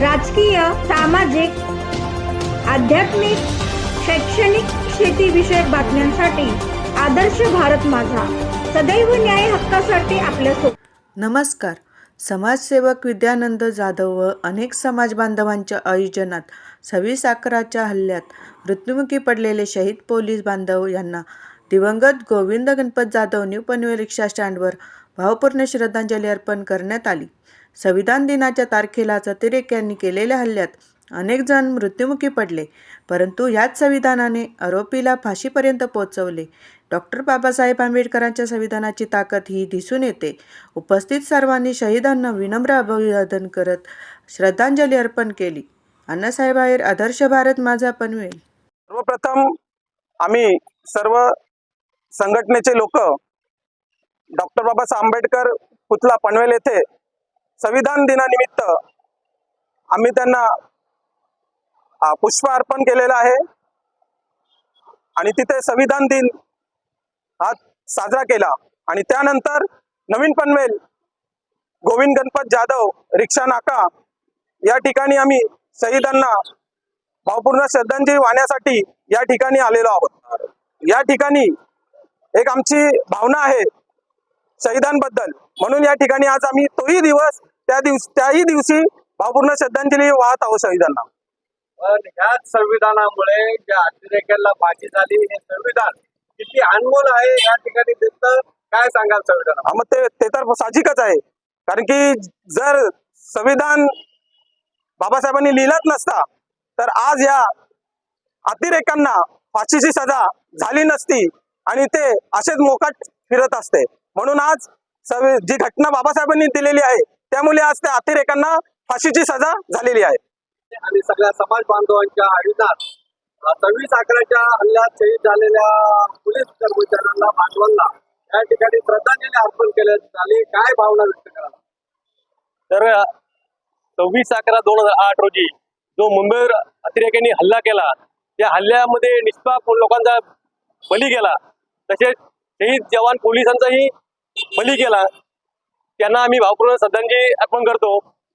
राजकीय सामाजिक आध्यात्मिक शैक्षणिक शेतीविषयक बातम्यांसाठी आदर्श भारत माझा. सदैव न्याय हक्कासाठी आपल्यासोबत नमस्कार. समाजसेवक विद्यानंद जाधव व अनेक समाज बांधवांच्या आयोजनात सव्वीस अकराच्या हल्ल्यात मृत्युमुखी पडलेले शहीद पोलीस बांधव यांना दिवंगत गोविंद गणपत जाधव न्यू पनवेल रिक्षा स्टँडवर भावपूर्ण श्रद्धांजली अर्पण करण्यात आली. संविधान दिनाच्या तारखेला अतिरेक्यांनी केलेल्या हल्ल्यात अनेक जण मृत्युमुखी पडले परंतु याच संविधानाने आरोपीला फाशीपर्यंत पोहोचवले. डॉक्टर बाबासाहेब आंबेडकरांच्या संविधानाची ताकद ही दिसून येते. उपस्थित सर्वांनी शहीदांना विनम्र अभिवादन करत श्रद्धांजली अर्पण केली. अण्णासाहेब आहेर आदर्श भारत माझा पनवेल सर्वप्रथम आम्ही सर्व संघटनेचे लोक डॉक्टर बाबासाहेब आंबेडकर पुतला पनवेल येथे संविधान दिनानिमित्त आम्ही त्यांना पुष्प अर्पण केलेलं आहे. आणि तिथे संविधान दिन हा साजरा केला. आणि त्यानंतर नवीन पनवेल गोविंद गणपत जाधव रिक्षा नाका या ठिकाणी आम्ही शहीदांना भावपूर्ण श्रद्धांजली वाहण्यासाठी या ठिकाणी आलेलो आहोत. या ठिकाणी एक आमची भावना आहे शहीदांबद्दल. म्हणून या ठिकाणी आज आम्ही तोही दिवस त्या दिवस त्याही दिवशी भावपूर्ण श्रद्धांजली वाहत आहोत शहीदांना. पण ह्याच संविधानामुळे ज्या अतिरेक्याला फाशी झाली हे संविधान किती अनमोल आहे या ठिकाणी काय सांगाल संविधान मग ते ते तर साहजिकच आहे. कारण की जर संविधान बाबासाहेबांनी लिहिलंच नसता तर आज या अतिरेकांना फाशीची सजा झाली नसती आणि ते असेच मोकाट फिरत असते. म्हणून आज जी घटना बाबासाहेबांनी दिलेली आहे त्यामुळे आज त्या अतिरेकांना फाशीची सजा झालेली आहे. आणि सगळ्या समाज बांधवांच्या आयुधात सव्वीस अकराच्या हल्ल्यात शहीद झालेल्या पोलीस कर्मचाऱ्यांना बांधवांना या ठिकाणी श्रद्धांजली अर्पण केल्यात आली काय भावना व्यक्त करा तर सव्वीस अकरा दोन हजार आठ रोजी जो मुंबईवर अतिरेक्यांनी हल्ला केला त्या हल्ल्यामध्ये निष्पाप लोकांचा बली गेला. तसेच शहीद जवान पोलिसांचाही बली केला त्यांना आम्ही भावपूर्ण श्रद्धांजली अर्पण करतो.